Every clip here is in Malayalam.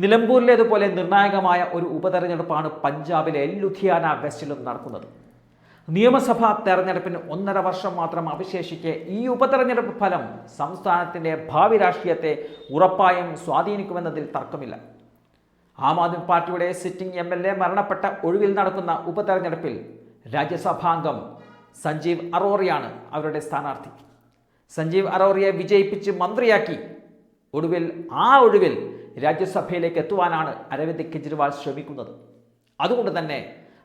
നിലമ്പൂരിലേതുപോലെ നിർണായകമായ ഒരു ഉപതെരഞ്ഞെടുപ്പാണ് പഞ്ചാബിലെ ലുധിയാന വെസ്റ്റിലും നടക്കുന്നത്. നിയമസഭാ തെരഞ്ഞെടുപ്പിന് ഒന്നര വർഷം മാത്രം അവശേഷിക്കെ ഈ ഉപതെരഞ്ഞെടുപ്പ് ഫലം സംസ്ഥാനത്തിന്റെ ഭാവി രാഷ്ട്രീയത്തെ ഉറപ്പായും സ്വാധീനിക്കുമെന്നതിൽ തർക്കമില്ല. ആം ആദ്മി പാർട്ടിയുടെ സിറ്റിംഗ് എം എൽ എ മരണപ്പെട്ട ഒഴിവിൽ നടക്കുന്ന ഉപതെരഞ്ഞെടുപ്പിൽ രാജ്യസഭാംഗം സഞ്ജീവ് അറോറിയാണ് അവരുടെ സ്ഥാനാർത്ഥി. സഞ്ജീവ് അറോറിയെ വിജയിപ്പിച്ച് മന്ത്രിയാക്കി. ഒടുവിൽ ആ ഒഴിവിൽ രാജ്യസഭയിലേക്ക് എത്തുവാനാണ് അരവിന്ദ് കെജ്രിവാൾ ശ്രമിക്കുന്നത്. അതുകൊണ്ട് തന്നെ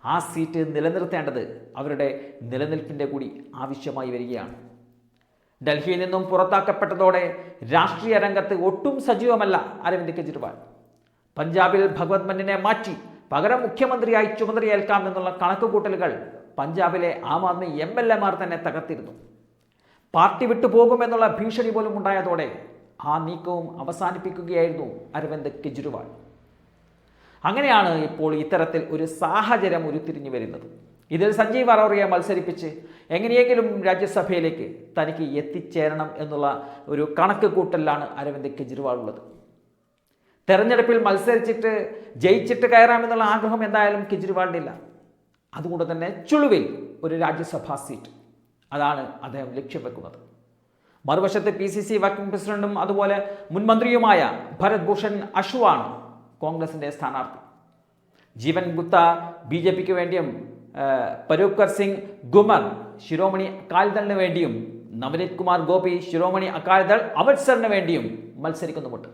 ആ സീറ്റ് നിലനിർത്തേണ്ടത് അവരുടെ നിലനിൽപ്പിന്റെ കൂടി ആവശ്യമായി വരികയാണ്. ഡൽഹിയിൽ നിന്നും പുറത്താക്കപ്പെട്ടതോടെ രാഷ്ട്രീയ രംഗത്ത് ഒട്ടും സജീവമല്ല അരവിന്ദ് കെജ്രിവാൾ. പഞ്ചാബിൽ ഭഗവത് മന്നിനെ മാറ്റി പകരം മുഖ്യമന്ത്രിയായി ചുമതലയേൽക്കാം എന്നുള്ള കണക്കുകൂട്ടലുകൾ പഞ്ചാബിലെ ആം ആദ്മി എം എൽ എമാർ തന്നെ തകർത്തിരുന്നു. പാർട്ടി വിട്ടുപോകുമെന്നുള്ള ഭീഷണി പോലും ഉണ്ടായതോടെ ആ നീക്കവും അവസാനിപ്പിക്കുകയായിരുന്നു അരവിന്ദ് കെജ്രിവാൾ. അങ്ങനെയാണ് ഇപ്പോൾ ഇത്തരത്തിൽ ഒരു സാഹചര്യം ഉരുത്തിരിഞ്ഞു വരുന്നത്. ഇതിൽ സഞ്ജീവ് വറോറിയെ മത്സരിപ്പിച്ച് എങ്ങനെയെങ്കിലും രാജ്യസഭയിലേക്ക് തനിക്ക് എത്തിച്ചേരണം എന്നുള്ള ഒരു കണക്ക് കൂട്ടലിലാണ് അരവിന്ദ് കെജ്രിവാൾ ഉള്ളത്. തെരഞ്ഞെടുപ്പിൽ മത്സരിച്ചിട്ട് ജയിച്ചിട്ട് കയറാമെന്നുള്ള ആഗ്രഹം എന്തായാലും കെജ്രിവാളിന്റെ ഇല്ല. അതുകൊണ്ട് തന്നെ ചുളുവിൽ ഒരു രാജ്യസഭാ സീറ്റ്. അതാണ് അദ്ദേഹം ലക്ഷ്യം വെക്കുന്നത്. മറുവശത്ത് പി സി സി വർക്കിംഗ് പ്രസിഡന്റും അതുപോലെ മുൻ മന്ത്രിയുമായ ഭരത് ഭൂഷൺ അഷുവാണ് കോൺഗ്രസിന്റെ സ്ഥാനാർത്ഥി. ജീവൻ ഗുപ്ത ബി ജെ പിക്ക് വേണ്ടിയും പരൂക്കർ സിംഗ് ഗുമർ ശിരോമണി അകാലിദളിന് വേണ്ടിയും നവനീത് കുമാർ ഗോപി ശിരോമണി അകാലിദൾ അമൃത്സറിന് വേണ്ടിയും മത്സരിക്കുന്നുമുണ്ട്.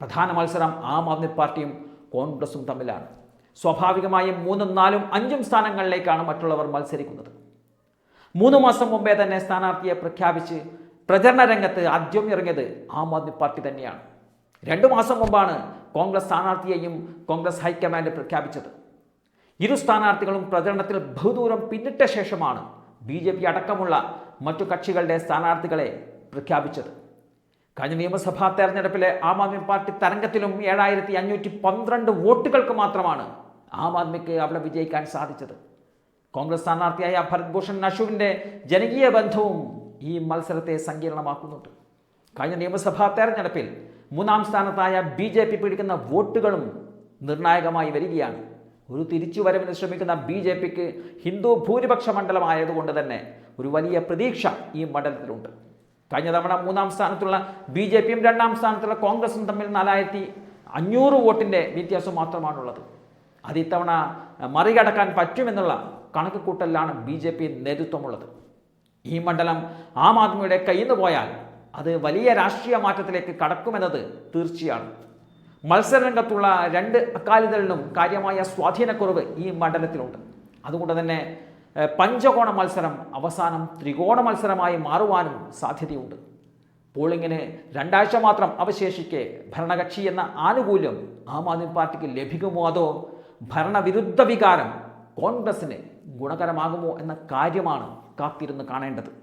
പ്രധാന മത്സരം ആം ആദ്മി പാർട്ടിയും കോൺഗ്രസും തമ്മിലാണ്. സ്വാഭാവികമായും മൂന്നും നാലും അഞ്ചും സ്ഥാനങ്ങളിലേക്കാണ് മറ്റുള്ളവർ മത്സരിക്കുന്നത്. മൂന്ന് മാസം മുമ്പേ തന്നെ സ്ഥാനാർത്ഥിയെ പ്രഖ്യാപിച്ച് പ്രചരണ രംഗത്ത് ആദ്യം ഇറങ്ങിയത് ആം ആദ്മി പാർട്ടി തന്നെയാണ്. രണ്ടു മാസം മുമ്പാണ് കോൺഗ്രസ് സ്ഥാനാർത്ഥിയെയും കോൺഗ്രസ് ഹൈക്കമാൻഡ് പ്രഖ്യാപിച്ചത്. ഇരു സ്ഥാനാർത്ഥികളും പ്രചരണത്തിൽ ബഹുദൂരം പിന്നിട്ട ശേഷമാണ് ബി ജെ പി അടക്കമുള്ള മറ്റു കക്ഷികളുടെ സ്ഥാനാർത്ഥികളെ പ്രഖ്യാപിച്ചത്. കഴിഞ്ഞ നിയമസഭാ തെരഞ്ഞെടുപ്പിലെ ആം ആദ്മി പാർട്ടി തരംഗത്തിലും ഏഴായിരത്തി അഞ്ഞൂറ്റി പന്ത്രണ്ട് വോട്ടുകൾക്ക് മാത്രമാണ് ആം ആദ്മിക്ക് അവിടെ വിജയിക്കാൻ സാധിച്ചത്. കോൺഗ്രസ് സ്ഥാനാർത്ഥിയായ ഭരത് ഭൂഷൺ നഷുവിന്റെ ജനകീയ ബന്ധവും ഈ മത്സരത്തെ സങ്കീർണമാക്കുന്നുണ്ട്. കഴിഞ്ഞ നിയമസഭാ തെരഞ്ഞെടുപ്പിൽ മൂന്നാം സ്ഥാനത്തായ ബി ജെ പി പിടിക്കുന്ന വോട്ടുകളും നിർണായകമായി വരികയാണ്. ഒരു തിരിച്ചുവരവിന് ശ്രമിക്കുന്ന ബി ജെ പിക്ക് ഹിന്ദു ഭൂരിപക്ഷ മണ്ഡലമായതുകൊണ്ട് തന്നെ ഒരു വലിയ പ്രതീക്ഷ ഈ മണ്ഡലത്തിലുണ്ട്. കഴിഞ്ഞ തവണ മൂന്നാം സ്ഥാനത്തുള്ള ബി ജെ പിയും രണ്ടാം സ്ഥാനത്തുള്ള കോൺഗ്രസും തമ്മിൽ നാലായിരത്തി അഞ്ഞൂറ് വോട്ടിന്റെ വ്യത്യാസം മാത്രമാണുള്ളത്. അത് ഇത്തവണ മറികടക്കാൻ പറ്റുമെന്നുള്ള കണക്ക് കൂട്ടലിലാണ് ബി ജെ പി നേതൃത്വമുള്ളത്. ഈ മണ്ഡലം ആം ആദ്മിയുടെ കയ്യിൽ നിന്ന് പോയാൽ അത് വലിയ രാഷ്ട്രീയ മാറ്റത്തിലേക്ക് കടക്കുമെന്നത് തീർച്ചയാണ്. മത്സരരംഗത്തുള്ള രണ്ട് അക്കാലികളിലും കാര്യമായ സ്വാധീനക്കുറവ് ഈ മണ്ഡലത്തിലുണ്ട്. അതുകൊണ്ട് തന്നെ പഞ്ചകോണ മത്സരം അവസാനം ത്രികോണ മത്സരമായി മാറുവാനും സാധ്യതയുണ്ട്. പോളിങ്ങിന് രണ്ടാഴ്ച മാത്രം അവശേഷിക്കെ ഭരണകക്ഷി എന്ന ആനുകൂല്യം ആം ആദ്മി പാർട്ടിക്ക് ലഭിക്കുമോ അതോ ഭരണവിരുദ്ധ വികാരം കോൺഗ്രസിന് ഗുണകരമാകുമോ എന്ന കാര്യമാണ് കാത്തിരുന്ന് കാണേണ്ടത്.